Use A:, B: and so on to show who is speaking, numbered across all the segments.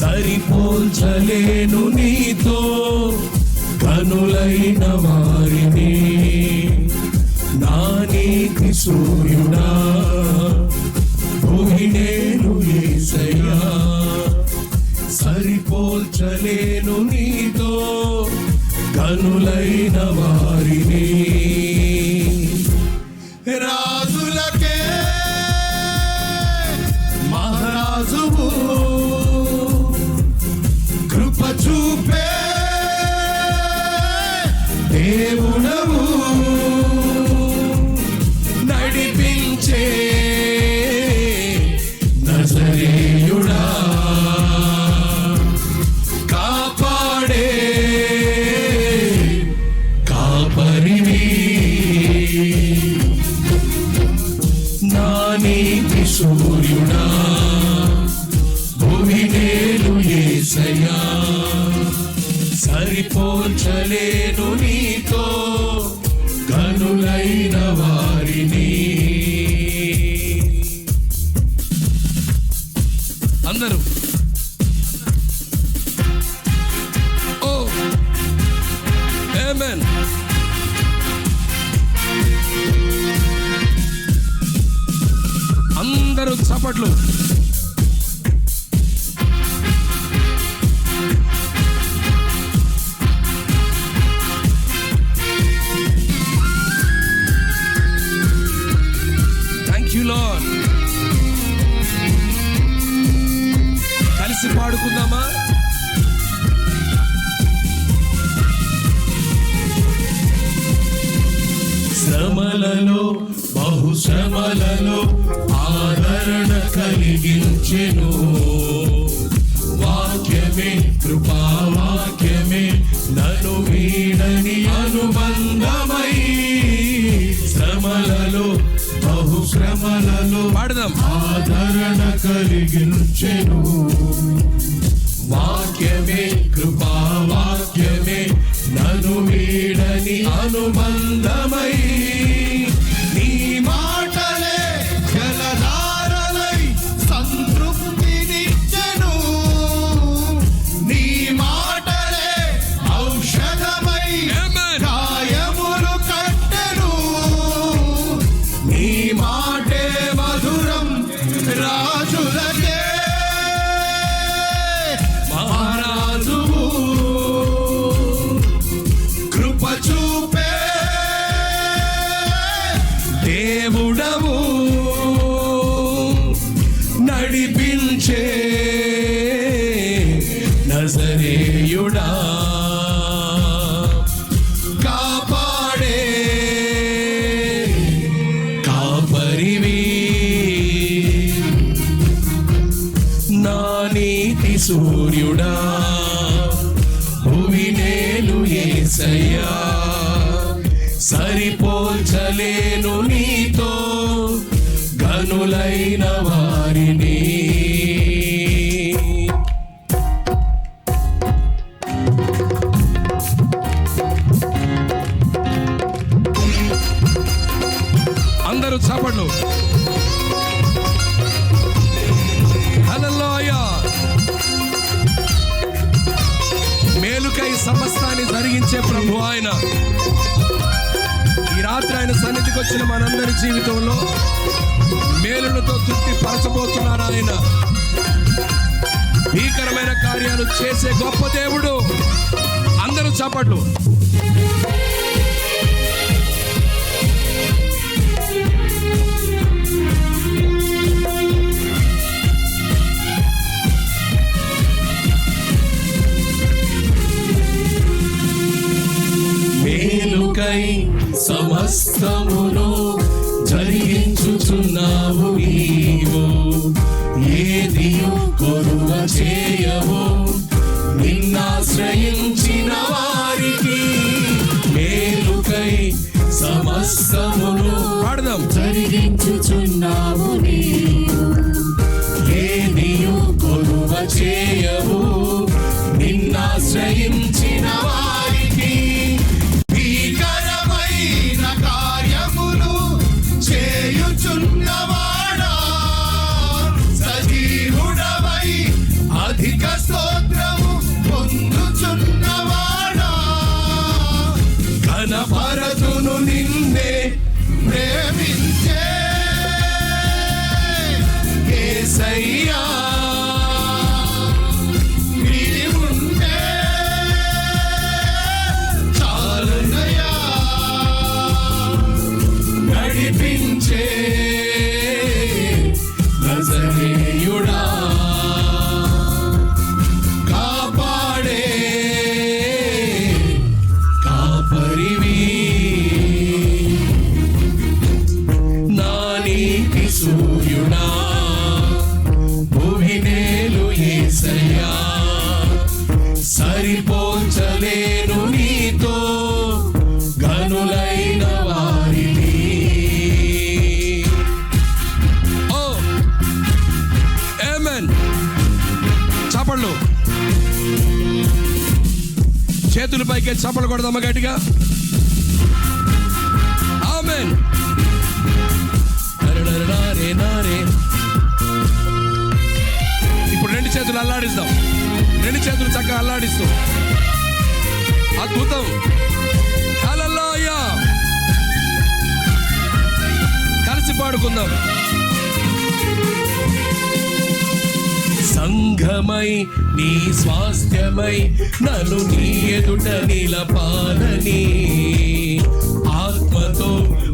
A: సరిపోల్చలేను నీతో. కనులైన వారిని నా నీతి సూర్యుడా. భూహినేను ఏసయ్యా. సరిపోల్చలేను నీతో. కనులైన వారిని. రా ఏసయ్యా సరిపోల్చలేను నీతో కనులైన వారిని. అందరూ. ఓ ఆమేన్ అందరూ చప్పట్లు. థ్యాంక్ కలిసి పాడుకుందామా శ్రమలలో బహుశ్రమలలో ఆదరణ కలిగించెను. వాక్యమే కృపా వాక్యమే నను వీడని అనుబంధమై. శ్రమలలో బహుశ్రమలలో
B: పాడదాం.
A: ఆదరణ కలిగించెను. వాక్యమే కృపా వాక్యమే నను వీడని అనుబంధమై
B: Nazarene. చప్పట్లు మేలుకై సమస్తాన్ని జరిగించే ప్రభు ఆయన. ఈ రాత్రి ఆయన సన్నిధికి వచ్చిన మనందరి జీవితంలో మేలులతో తృప్తి పరచబోతున్నారు ఆయన. భీకరమైన కార్యాలు చేసే గొప్ప దేవుడు. అందరూ చప్పట్లు
A: జరిగించుచున్నావు నీవు. ఏదియు కొరువ చేయవు. నిన్నాశ్రయించిన వారికి మేలుకై సమస్తమును జరిగించుచున్నావు. చేతుల పైకి చప్పలు కొడదామా గట్టిగా? ఆమెన్. ఇప్పుడు రెండు చేతులు అల్లాడిస్తాం రెండు చేతులు చక్కగా అల్లాడిస్తూ. అద్భుతం. కలిసి పాడుకుందాం. సంఘమై నీ స్వాస్థ్యమై నన్ను నీ ఎదుట నిలపాలని. ఆత్మతో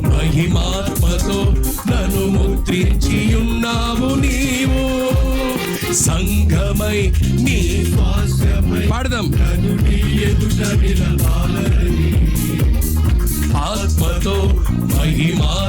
A: మహిమాత్మతో నన్ను ముద్రించి ఉన్నావు నీవు. సంఘమై నీ స్వాస్థ్యమై పాడదాం. నన్ను నీ ఎదుట నిలపాలని. ఆత్మతో మహిమాత్మతో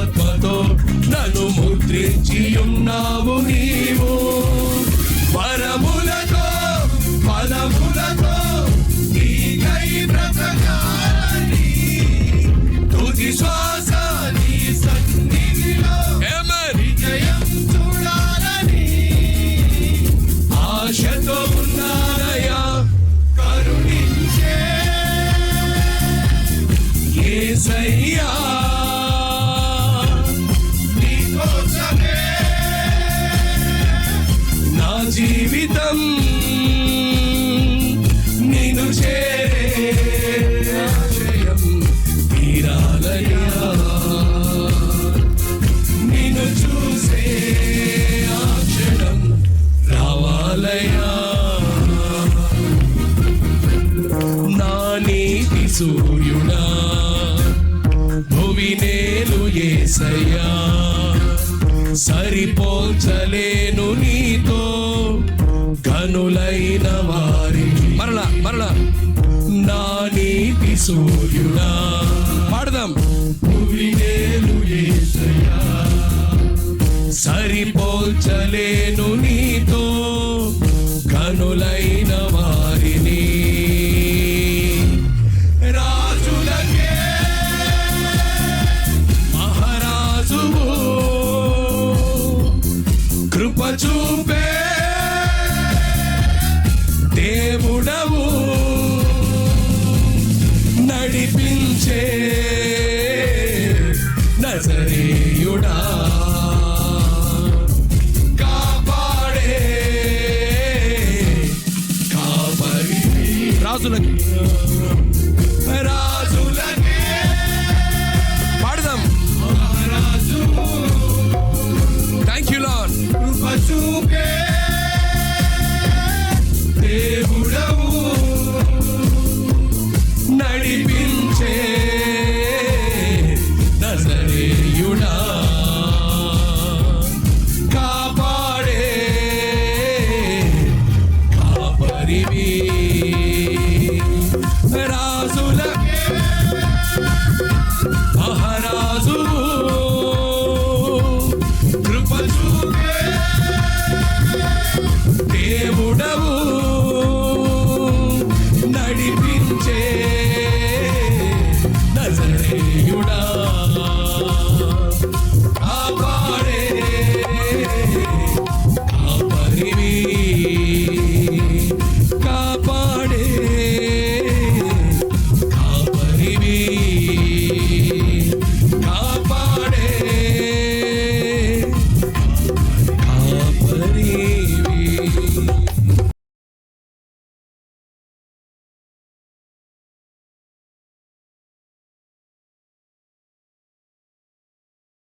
A: భువినేలు ఏసయ్యా. సరిపోల్చలేను నీతో. కనులైన వారి మరలా మరలా. నా నీతి సూర్యుడా. పాడదాం. భువినేలు ఏసయ్యా. సరిపోల్చలేను నీతో. కనులైన దేవుడవు నడిపించే